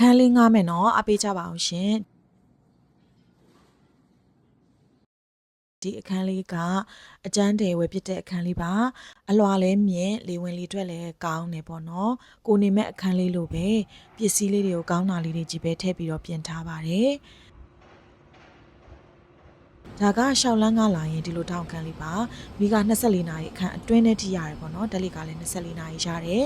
အခန်းလေးငားမယ်နော်အပေးကြပါအောင်ရှင်ဒီအခန်းလေးကအကျန်းတယ်ဝယ်ဖြစ်တဲ့အခန်းလေးပါအလွာလဲမြင့်လေဝင်လေထွက်လဲကောင်းတယ်ပေါ့နော်ကိုနေမဲ့အခန်းလေးလိုပဲပစ္စည်းလေးတွေကိုကောင်းတာလေးတွေကြီးပဲထည့်ပြီးတော့ပြင်ထားပါတယ်ဒါကရှောက်လန်းကလာရင်ဒီလိုတောင်းခံလေးပါမိက24နာရီအခန်းအတွင်းနဲ့ထိရတယ်ပေါ့နော်ဓာတ်လေးကလည်း24နာရီရတယ်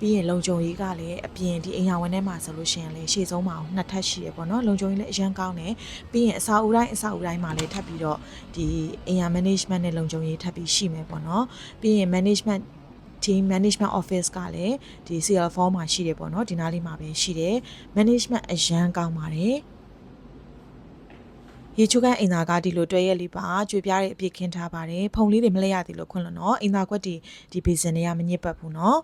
ပြီးရင်လုံခြုံရေးကလည်းအပြင်ဒီအိမ်ယာဝင်ထဲမှာဆိုလို့ရှိရင်လည်းရှေ့ဆုံးမှာနှစ်ထပ်ရှိရပေါ့နော်လုံခြုံရေးလည်းအရန်ကောင်းတယ်ပြီးရင်အစာအုပ်တိုင်းအစာအုပ်တိုင်းမှာလည်းထပ်ပြီးတော့ဒီအိမ်ယာ management နဲ့လုံခြုံရေးထပ်ပြီးရှိမယ်ပေါ့နော်ပြီးရင် management team management office ကလည်းဒီ CL4 မှာရှိတယ်ပေါ့နော်ဒီနားလေးမှာပဲရှိတယ် management အရန်ကောင်းပါတယ်ရေချိုးကန်အိမ်သာကဒီလိုတွဲရက်လေးပါကြွေပြားတဲ့အပြည့်ခင်းထားပါတယ်ဖုံလေးတွေမလဲရသေးလို့ခွန်းလို့နော်အိမ်သာကွက်ဒီဒီဘေစင်တွေကမညစ်ပတ်ဘူးနော်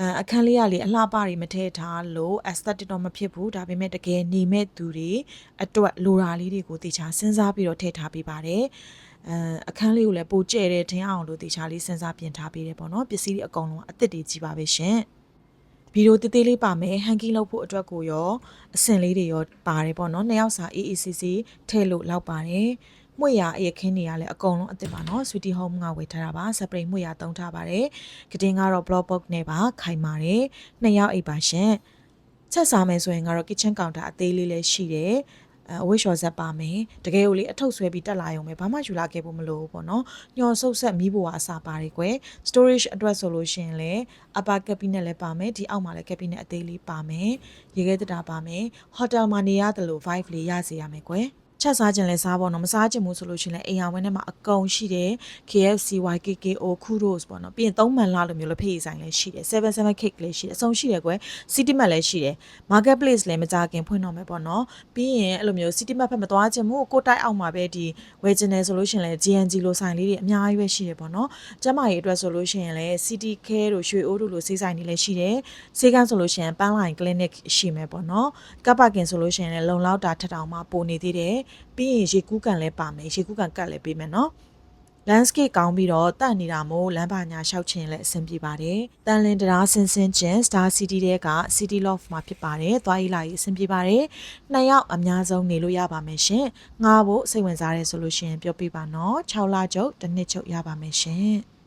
အဲအခန်းလေးကလေအလှပတွေမထည့်ထားလို့ aesthetic တော့မဖြစ်ဘူးဒါပေမဲ့တကယ်နေမဲ့သူတွေအတွက်လိုရာလေးတွေကိုတေချာစဉ်းစားပြီးတော့ထည့်ထားပေးပါတယ်အဲအခန်းလေးကိုလည်းပိုကျဲတဲ့ထင်းအောင်လို့တေချာလေးစဉ်းစားပြင်ထားပေးတယ်ပေါ့နော်ပစ္စည်းတွေအကုန်လုံးအသစ်တွေကြီးပါပဲရှင်ဗီဒီယိုတေးသေးလေးပါမယ်ဟန်ကီလောက်ဖို့အတွက်ကိုရောအဆင်လေးတွေရောပါတယ်ပေါ့နော်နှစ်ယောက်စာ AACC ထည့်လို့လောက်ပါတယ် မွေရအရခင်းတွေကလည်းအကုန်လုံးအသစ်ပါနော် Sweetie Home ကဝယ်ထားတာပါ separate မွေရတုံးထားပါတယ်ကတင်ကတော့ block box နဲ့ပါခိုင်ပါတယ်နှစ်ယောက်အိပ်ပါရှင်ချက်စားမယ်ဆိုရင်ကတော့ kitchen counter အသေးလေးလည်းရှိတယ်အဝိရှော်ဆက်ပါမယ်တကယ်ကိုလေအထုပ်ဆွဲပြီးတက်လာရုံပဲဘာမှယူလာခဲ့ဖို့မလိုဘူးပေါ့နော်ညှော်ဆုပ်ဆက်မီးဘွားအစာပါတယ်ကွယ် storage အတွက်ဆိုလို့ရှိရင်လည်း upper cabinet လည်းပါမယ်ဒီအောက်မှာလည်း cabinet အသေးလေးပါမယ်ရေခဲတတာပါမယ် hotel မှာနေရတယ်လို့ vibe လေးရစေရမယ်ကွယ် ချက်စားခြင်းလဲစားပေါ့နော်မစားခြင်းဘူးဆိုလို့ရှိရင်လည်းအိမ်ယာဝင်းထဲမှာအကုန်ရှိတယ် KFC YKKO Kudos ပေါ့နော်ပြီးရင်သုံးမှန်လာလိုမျိုးလည်းဖေးဆိုင်လည်းရှိတယ်77 cake လည်းရှိတယ်အဆုံးရှိတယ်ကွယ် City Mart လည်းရှိတယ် Marketplace လည်းမကြခင်ဖွင့်တော့မယ်ပေါ့နော်ပြီးရင်အဲ့လိုမျိုး City Mart ဖက်မသွားခြင်းဘူးကိုတိုက်အောက်မှာပဲဒီဝယ်ခြင်းလဲဆိုလို့ရှိရင်လည်း GNG လိုဆိုင်လေးတွေအများကြီးပဲရှိတယ်ပေါ့နော်ကျမကြီးအတွက်ဆိုလို့ရှိရင်လည်း City Care တို့ရွှေအိုးတို့လိုစေးဆိုင်တွေလည်းရှိတယ်စေကန်းဆိုလို့ရှိရင်ပန်းလိုင်း clinic ရှိမယ်ပေါ့နော်ကပ်ပါကင်ဆိုလို့ရှိရင်လည်းလုံလောက်တာထက်တောင်မှပိုနေသေးတယ်ပြီးရင်ရေကူးကန်လည်းပါမယ်ရေကူးကန်ကတ်လည်းပေးမယ်နော် landscape ကောင်းပြီးတော့တန့်နေတာမို့လမ်းပါညာလျှောက်ချင်လည်းအဆင်ပြေပါတယ်။တန်လင်းတရားဆင်းဆင်းချင်း Star City တဲက City Loft မှာဖြစ်ပါတယ်။သွားရေးလာရေးအဆင်ပြေပါတယ်။နှစ်ယောက်အများဆုံးနေလို့ရပါမယ်ရှင်။ငားဖို့စိတ်ဝင်စားရဲဆိုလို့ရှိရင်ပြောပြပါနော်။6လချုပ်တစ်နှစ်ချုပ်ရပါမယ်ရှင်။